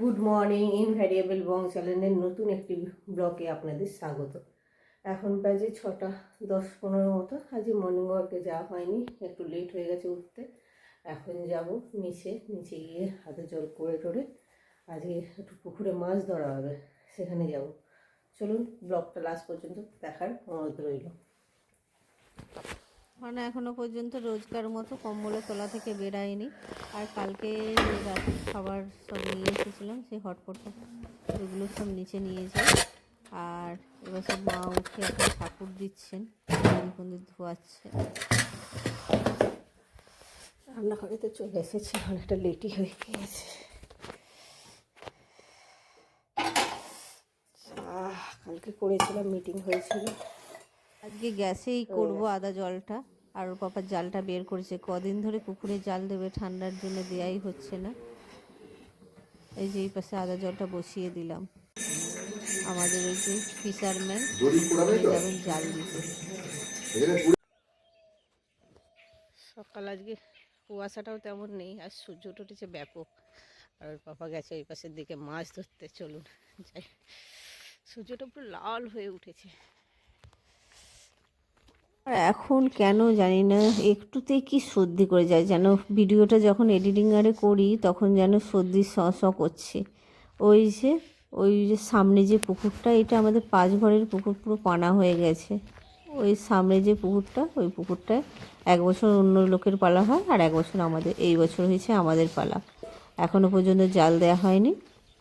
Good morning, invariable বং চ্যানেলের নতুন একটি ব্লকে আপনাদের স্বাগত। এখন বাজে ছটা দশ পনেরো মতো। আজকে মর্নিং ওয়াকে যাওয়া হয়নি, একটু লেট হয়ে গেছে উঠতে। এখন যাব নিচে নিচে গিয়ে হাতে জল করে টরে। আজকে একটু পুকুরে মাছ ধরা হবে, সেখানে যাব। চলুন, ব্লগটা লাস্ট পর্যন্ত দেখার অনুরোধ রইল। মানে এখনও পর্যন্ত রোজকার মতো কম্বলে তোলা থেকে বেরায়নি। আর কালকে খাবার সব নিয়ে এসেছিলাম, সেই হটপট ওইগুলো সব নিচে নিয়ে যাই। আর এবার সব মা উঠে এখন ঠাকুর দিচ্ছেন, মন্দির ধোয়াচ্ছে। রান্নাঘরে তো চলে এসেছি অনেকটা লেটই হয়ে গিয়েছে। কালকে করেছিলাম মিটিং হয়েছিল। আজকে গ্যাসেই করব আদা জলটা। আর ওর পাপার জালটা বের করেছে। কদিন ধরে পুকুরে জাল দেবে ঠান্ডার জন্য দেয়াই হচ্ছে না। এই যে এই পাশে আদা জলটা বসিয়ে দিলাম। আমাদের ওই যে ফিশারম্যান যাবেন জাল দিতে সকাল আজকে কুয়াশাটাও তেমন নেই। আর সূর্যটা উঠেছে ব্যাপক। আর ওর পাপা গেছে ওই পাশের দিকে মাছ ধরতে। চলুন যাই। সূর্যটা পুরো লাল হয়ে উঠেছে। আর এখন কেন জানি না একটুতেই কি সর্দি করে যায় যেন। ভিডিওটা যখন এডিটিং আরে করি, তখন যেন সর্দি স স করছে। ওই যে ওই যে সামনে যে পুকুরটা, এটা আমাদের পাঁচ ঘরের পুকুর পুরো পানা হয়ে গেছে। ওই সামনে যে পুকুরটা, ওই পুকুরটায় এক বছর অন্য লোকের পালা হয় আর এক বছর আমাদের, এই বছর হয়েছে আমাদের পালা। এখনও পর্যন্ত জাল দেওয়া হয়নি।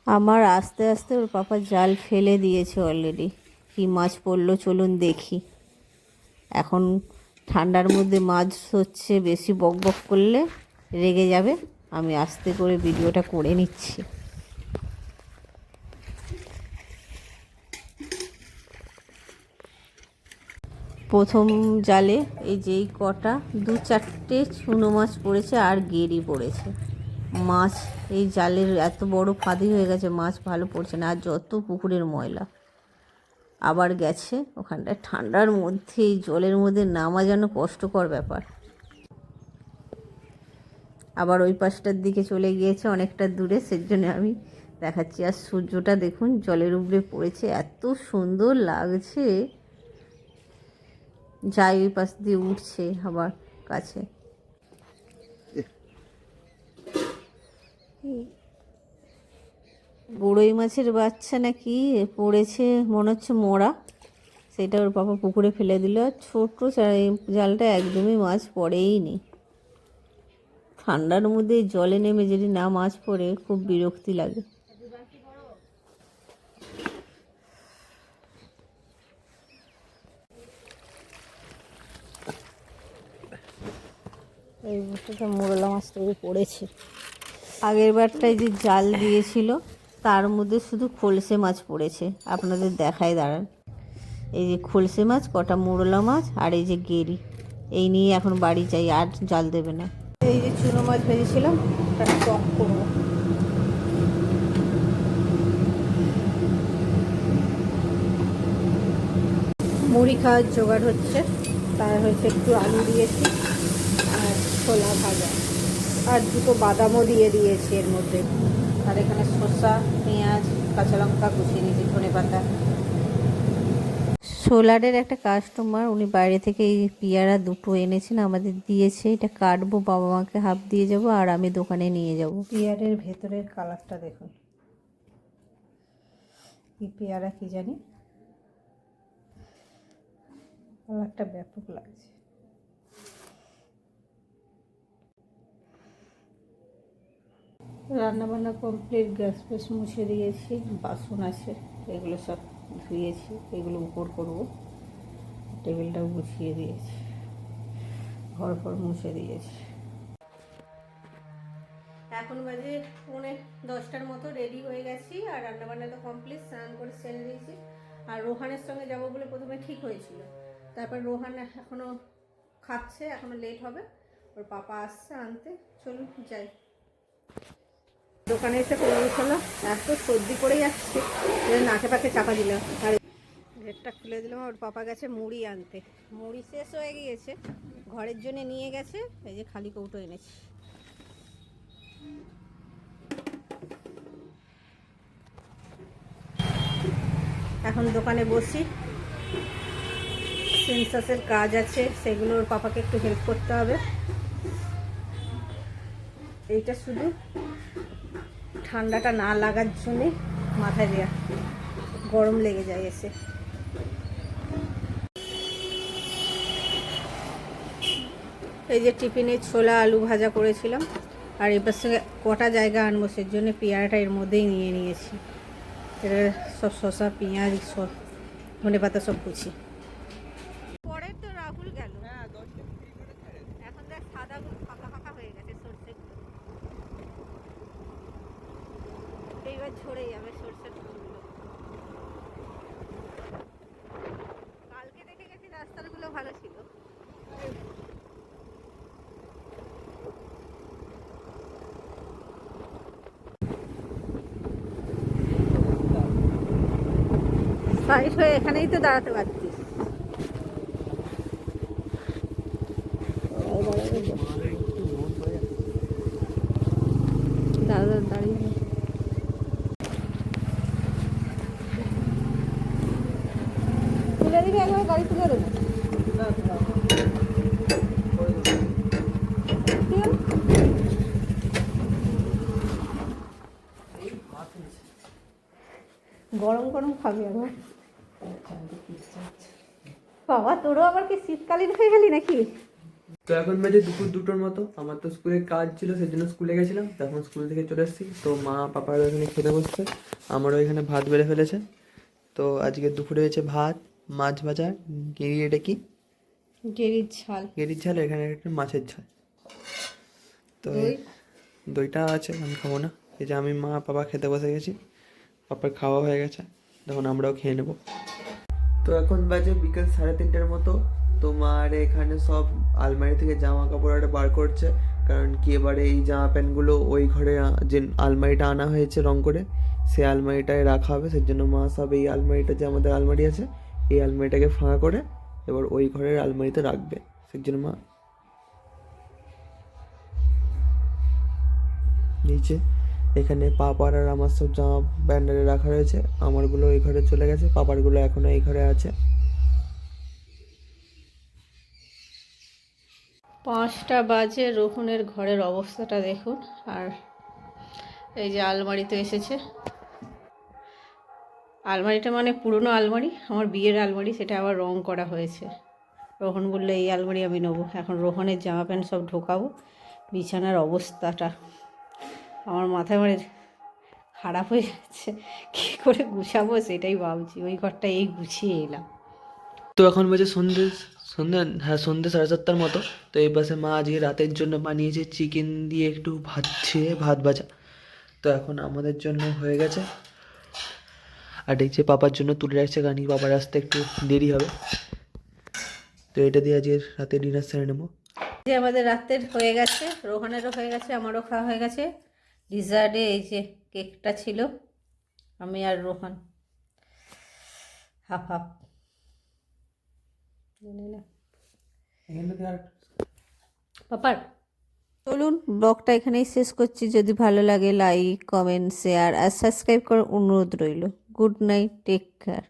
আমার আস্তে আস্তে ওর পাপা জাল ফেলে দিয়েছে অলরেডি কি মাছ পড়ল চলুন দেখি। এখন ঠান্ডার মধ্যে মাছ হচ্ছে বেশি বক বক করলে রেগে যাবে। আমি আস্তে করে ভিডিওটা করে নিচ্ছি। প্রথম জালে এই যেই কটা, দু চারটে চুনো মাছ পড়েছে আর গেরি পড়েছে। মাছ এই জালের এত বড় ফাঁদি হয়ে গেছে, মাছ ভালো পড়ছে না। আর যত পুকুরের ময়লা আবার গেছে। ওখানটায় ঠান্ডার মধ্যে জলের মধ্যে নামা যেন কষ্টকর ব্যাপার। আবার ওই পাশটার দিকে চলে গিয়েছে অনেকটা দূরে সেজন্য আমি দেখাচ্ছি। আর সূর্যটা দেখুন জলের উপরে পড়েছে। এত সুন্দর লাগছে। যাই ওই পাশ দিয়ে উঠছে আবার কাছে। বড়ই মাছের বাচ্চা নাকি পড়েছে, মনে হচ্ছে মোড়া। সেটা ওর পাপা পুকুরে ফেলে দিল। আর ছোটো চা- জালটা একদমই মাছ পড়েই নি। ঠান্ডার মধ্যে জলে নেমে যদি না মাছ পড়ে, খুব বিরক্তি লাগে। এই বছরটা মোরলা মাছ তৈরি পড়েছে। আগের বারটায় যে জাল দিয়েছিল তার মধ্যে শুধু খোলসে মাছ পড়েছে। আপনাদের দেখায় দাঁড়ান। এই যে খোলসে মাছ, কটা মোরলা মাছ, আর এই যে গেরি। এই নিয়ে এখন বাড়ি যাই, আর জাল দেবে না। এই যে চুনো মাছ ভেজেছিলাম টক মুড়ি খাওয়ার জোগাড় হচ্ছে, তার হচ্ছে একটু আলু দিয়েছি, আর ছোলা ভাজা। আর দুটো বাদামও দিয়ে দিয়েছি এর মধ্যে। আর এখানে শসা পেঁয়াজ কাঁচা লঙ্কা কুচিয়ে নিয়েছি ধনে পাতা। সোলারের একটা কাস্টমার উনি বাইরে থেকে এই পিয়ারা দুটো এনেছেন আমাদের দিয়েছে। এটা কাটবো বাবা মাকে হাফ দিয়ে যাব আর আমি দোকানে নিয়ে যাব। পিয়ারের ভেতরের কালারটা দেখুন। কি পেয়ারা কি জানি? কালারটা ব্যাপক লাগছে। রান্না বান্না কমপ্লিট গ্যাস ফ্যাস মুছে দিয়েছি, বাসন আছে, এগুলো সব ধুয়েছি, এগুলো উপর করব। টেবিলটাও গুছিয়ে দিয়েছি, ঘর ফর মুছে দিয়েছি। এখন বাজে পৌনে দশটার মতো রেডি হয়ে গেছি, আর রান্নাবান্না তো কমপ্লিট স্নান করে সেরে দিয়েছি আর রোহানের সঙ্গে যাব বলে প্রথমে ঠিক হয়েছিল। তারপর রোহান এখনও খাচ্ছে এখনও লেট হবে। ওর পাপা আসছে আনতে, চলুন যাই। দোকানে এসে পৌঁছালো এত সর্দি করে যাচ্ছে নাকে পাকে চাপা দিলাম আর গেটটা খুলে দিলাম, ওর পাপা গেছে মুড়ি আনতে। মুড়ি শেষ হয়ে গিয়েছে, ঘরের জন্য নিয়ে গেছে, এই যে খালি কৌটো এনেছি। এখন দোকানে বসি। সেন্সাসের কাজ আছে সেগুলোর পাপাকে একটু হেল্প করতে হবে। এইটা শুধু ঠান্ডাটা না লাগার জন্যে মাথায় দেওয়া গরম লেগে যায় এসে। এই যে টিফিনে ছোলা, আলু ভাজা করেছিলাম। আর এবার সঙ্গে কটা জায়গা আনব সেই জন্য পেয়ারাটা এর মধ্যেই নিয়ে নিয়েছি। এটা সব শসা, পেঁয়াজ, সব ধনে পাতা সব কুচি পরের তো রাহুল গেল এখন দেখ সাদাগুলো ফাঁকা ফাঁকা হয়ে গেছে সর্ষেগুলো এইবার ঝরে যাবে সর্ষের ফুলগুলো কালকে দেখে গেছি রাস্তাগুলো ভালো ছিল সাইড হয়ে এখানেই তো দাঁড়াতে পারতিস। দাঁড়িয়ে তুলে গাড়ি গরম গরম খাবি একবার। বাবা তোরও আবার কি শীতকালীন হয়ে গেলি নাকি? তো এখন বাজে দুপুর দুটোর মতো। আমার তো স্কুলে কাজ ছিল সেই জন্য স্কুলে গেছিলাম। তখন স্কুল থেকে চলে এসেছি। তো মা পাপার এখানে খেতে বসছে। আমারও এখানে ভাত বেড়ে ফেলেছে। তো আজকে দুপুরে হয়েছে ভাত মাছ ভাজা গেরি এটা কি? গেরির ঝাল। গেরির ঝাল এখানে একটা মাছের ঝাল। তো দইটা আছে আমি খাব না। এই যে আমি মা পাপা খেতে বসে গেছি। পাপার খাওয়া হয়ে গেছে। তখন আমরাও খেয়ে নেব। তো এখন বাজে বিকেল সাড়ে তিনটের মতো। তোমার এখানে সব আলমারি থেকে জামা কাপড় বার করছে। কারণ কি এবারে এই জামা প্যান্টগুলো ওই ঘরে যে আলমারিটা আনা হয়েছে রং করে সেই আলমারিটায় রাখা হবে। সেই জন্য মা সব এই আলমারিটা যে আমাদের আলমারি আছে, এই আলমারিটাকে ফাঁকা করে এবার ওই ঘরের আলমারিতে রাখবে। সেই জন্য মা, নিচে এখানে পাপার আর আমার সব জামা ব্যান্ডারে রাখা রয়েছে। আমারগুলো এই ঘরে চলে গেছে, পাপারগুলো এখনও এই ঘরে আছে। পাঁচটা বাজে, রোহনের ঘরের অবস্থাটা দেখুন। আর এই যে আলমারিতে এসেছে। আলমারিটা মানে পুরনো আলমারি, আমার বিয়ের আলমারি, সেটা আবার রং করা হয়েছে। রোহন বললে, এই আলমারি আমি নেব। এখন রোহনের জামা প্যান্ট সব ঢোকাবো। বিছানার অবস্থাটা আমার মাথায় মানে খারাপ হয়ে যাচ্ছে। কী করে গুছাবো সেটাই ভাবছি। ওই ঘরটা এই গুছিয়ে এলাম। তো এখন বাজে সন্ধ্যে সন্ধ্যে হ্যাঁ সন্ধ্যে সাড়ে সাতটার মতো। তো এই পাশে মা আজকে রাতের জন্য বানিয়েছে চিকেন দিয়ে একটু ভাত ছেড়ে ভাত ভাজা। তো এখন আমাদের জন্য হয়ে গেছে। আর দেখছে পাপার জন্য তুলে রাখছে কারণ পাপার আসতে একটু দেরি হবে। তো এটা দিয়ে আজকে রাতে ডিনার সেরে নেব। যে আমাদের রাতের হয়ে গেছে রোহানেরও হয়ে গেছে আমারও খাওয়া হয়ে গেছে। ডিজার্টে এই যে কেকটা ছিল আমি আর রোহান। হাফ হাফ পাপার। চলুন ব্লগটা এখানেই শেষ করছি। যদি ভালো লাগে লাইক কমেন্ট শেয়ার আর সাবস্ক্রাইব করার অনুরোধ রইল। Good night take care